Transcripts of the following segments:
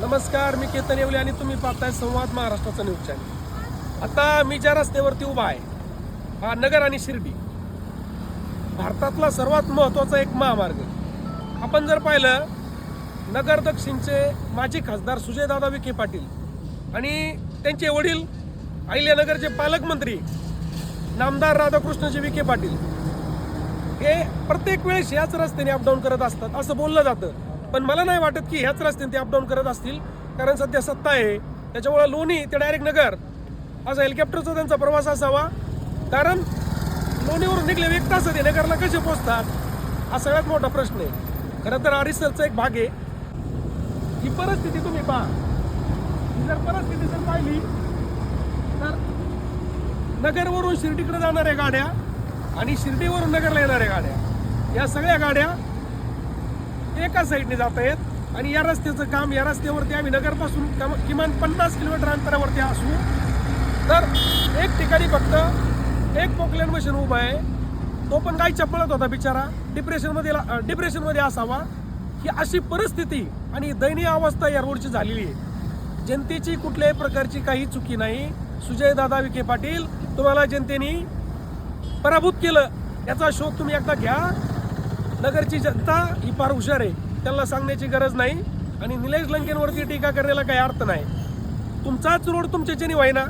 नमस्कार मी केतन येवले आणि तुम्ही पाहताय संवाद महाराष्ट्राचा न्यूज चॅनल आता मी ज्या रस्त्यावरती उभा आहे हा नगर आणि शिर्डी. भारतातला सर्वात महत्त्वाचा एक महामार्ग. आपण जर पाहिलं नगर दक्षिणचे माजी खासदार सुजयदादा विखे पाटील आणि त्यांचे वडील अहिल्यानगरचे पालकमंत्री नामदार राधाकृष्णजी विखे पाटील. हे प्रत्येक वेळेस याच रस्त्याने अपडाऊन करत असतात असं बोललं जातं. पण मला नाही वाटत की ह्याच रस्त्याने ते अपडाऊन करत असतील. कारण सध्या सत्ता आहे. त्याच्यामुळं लोणी ते डायरेक्ट नगर असा हेलिकॉप्टरचा त्यांचा प्रवास असावा. कारण लोणीवरून निघले एक तास ते नगरला कसे पोचतात हा सगळ्यात मोठा प्रश्न आहे. खरं तर आरिसरचा एक भाग आहे. ही परिस्थिती तुम्ही पहा. ही जर परिस्थिती जर पाहिली तर नगरवरून शिर्डीकडे जाणाऱ्या गाड्या आणि शिर्डीवरून नगरला येणाऱ्या गाड्या या सगळ्या गाड्या एका साईडने जात आहेत आणि या रस्त्याचं काम या रस्त्यावरती आम्ही नगरपासून कम- किमान पन्नास किलोमीटर अंतरावरती असू. तर एक ठिकाणी फक्त एक पोकलेन मशीन उभा आहे. तो पण काही चपळत होता बिचारा. डिप्रेशनमध्ये डिप्रेशनमध्ये असावा. ही अशी परिस्थिती आणि दयनीय अवस्था या रोडची झालेली आहे. जनतेची कुठल्याही प्रकारची काही चुकी नाही. सुजयदादा विखे पाटील तुम्हाला जनतेने पराभूत केलं. याचा शोध तुम्ही एकदा घ्या. नगरची जनता ही फार हुशार आहे. त्यांना सांगण्याची गरज नाही आणि निलेश लंकेंवरती टीका करण्याला काही अर्थ नाही. तुमचाच रोड तुमच्याच्याने व्हायना.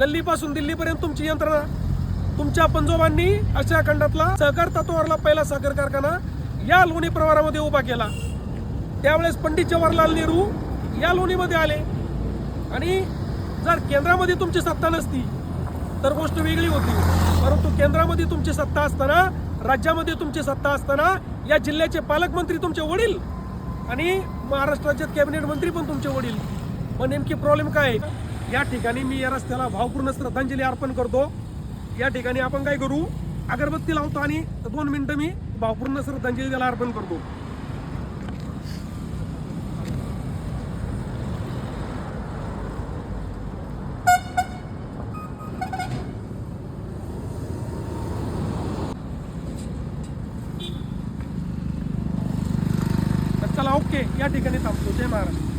गल्लीपासून दिल्लीपर्यंत तुमची यंत्रणा. तुमच्या पंजोबांनी अशा खंडातला सहकार तत्वावरला पहिला साखर कारखाना या लोणी प्रवारामध्ये उभा केला. त्यावेळेस पंडित जवाहरलाल नेहरू या लोणीमध्ये आले. आणि जर केंद्रामध्ये तुमची सत्ता नसती तर गोष्ट वेगळी होती. परंतु केंद्रामध्ये तुमची सत्ता असताना राज्यामध्ये तुमची सत्ता असताना या जिल्ह्याचे पालकमंत्री तुमचे वडील आणि महाराष्ट्राचे कॅबिनेट मंत्री पण तुमचे वडील. मग नेमकी प्रॉब्लेम काय? आहे? या ठिकाणी मी या रस्त्याला भावपूर्ण श्रद्धांजली अर्पण करतो. या ठिकाणी आपण काय करू? अगरबत्ती लावतो आणि दोन मिनटं मी भावपूर्ण श्रद्धांजली त्याला अर्पण करतो. चला ओके. या ठिकाणी थांबतो. जय महाराष्ट्र